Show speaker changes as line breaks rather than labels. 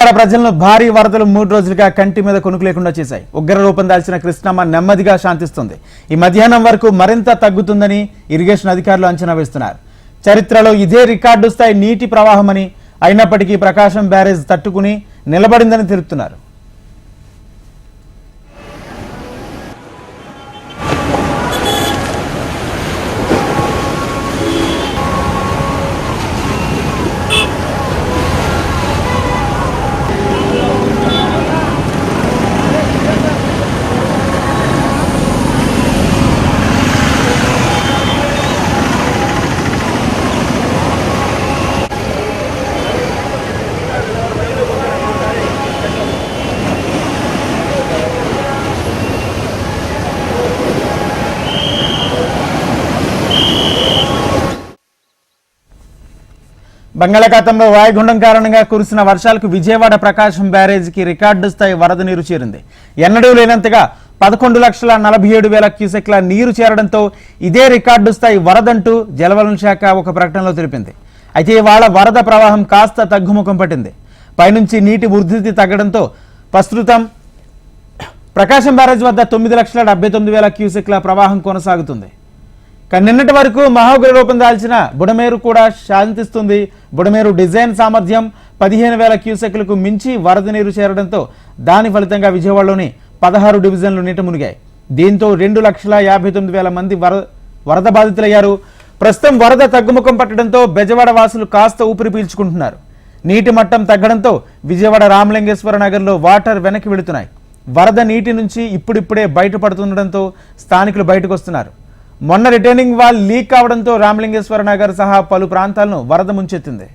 ఇక్కడ ప్రజలను భారీ వరదలు మూడు రోజులుగా కంటి మీద కొనుకు లేకుండా చేశాయి. ఉగ్ర రూపం దాల్చిన కృష్ణమ్మ నెమ్మదిగా శాంతిస్తుంది. ఈ మధ్యాహ్నం వరకు మరింత తగ్గుతుందని ఇరిగేషన్ అధికారులు అంచనా వేస్తున్నారు. చరిత్రలో ఇదే రికార్డు స్థాయి నీటి ప్రవాహమని అయినప్పటికీ ప్రకాశం బ్యారేజ్ తట్టుకుని నిలబడిందని తెలుపుతున్నారు. బంగాళాఖాతంలో వాయుగుండం కారణంగా కురిసిన వర్షాలకు విజయవాడ ప్రకాశం బ్యారేజీకి రికార్డు స్థాయి వరద నీరు చేరింది. ఎన్నడూ లేనంతగా పదకొండు లక్షల నలభై ఏడు వేల క్యూసెక్ల నీరు చేరడంతో ఇదే రికార్డు స్థాయి వరదంటూ జలవలన శాఖ ఒక ప్రకటనలో తెలిపింది. అయితే ఇవాళ వరద ప్రవాహం కాస్త తగ్గుముఖం పట్టింది. పైనుంచి నీటి ఉధృతి తగ్గడంతో ప్రస్తుతం ప్రకాశం బ్యారేజ్ వద్ద తొమ్మిది లక్షల డెబ్బై తొమ్మిది వేల క్యూసెక్ల ప్రవాహం కొనసాగుతుంది. కానీ నిన్నటి వరకు మహోగ్ర రూపం దాల్చిన బుడమేరు కూడా శాంతిస్తుంది. బుడమేరు డిజైన్ సామర్థ్యం పదిహేను వేల క్యూసెక్లకు మించి వరద నీరు చేరడంతో దాని ఫలితంగా విజయవాడలోని పదహారు డివిజన్లు నీట మునిగాయి. దీంతో రెండు లక్షల యాభై తొమ్మిది వేల మంది వర వరద బాధితులయ్యారు. ప్రస్తుతం వరద తగ్గుముఖం పట్టడంతో బెజవాడ వాసులు కాస్త ఊపిరి పీల్చుకుంటున్నారు. నీటి మట్టం తగ్గడంతో విజయవాడ రామలింగేశ్వర నగర్లో వాటర్ వెనక్కి వెళుతున్నాయి. వరద నీటి నుంచి ఇప్పుడిప్పుడే బయటపడుతుండడంతో స్థానికులు బయటకు వస్తున్నారు. మొన్న రిటర్నింగ్ వాల్ లీక్ కావడంతో రామలింగేశ్వర నగర్ సహా పలు ప్రాంతాలను వరద ముంచెత్తింది.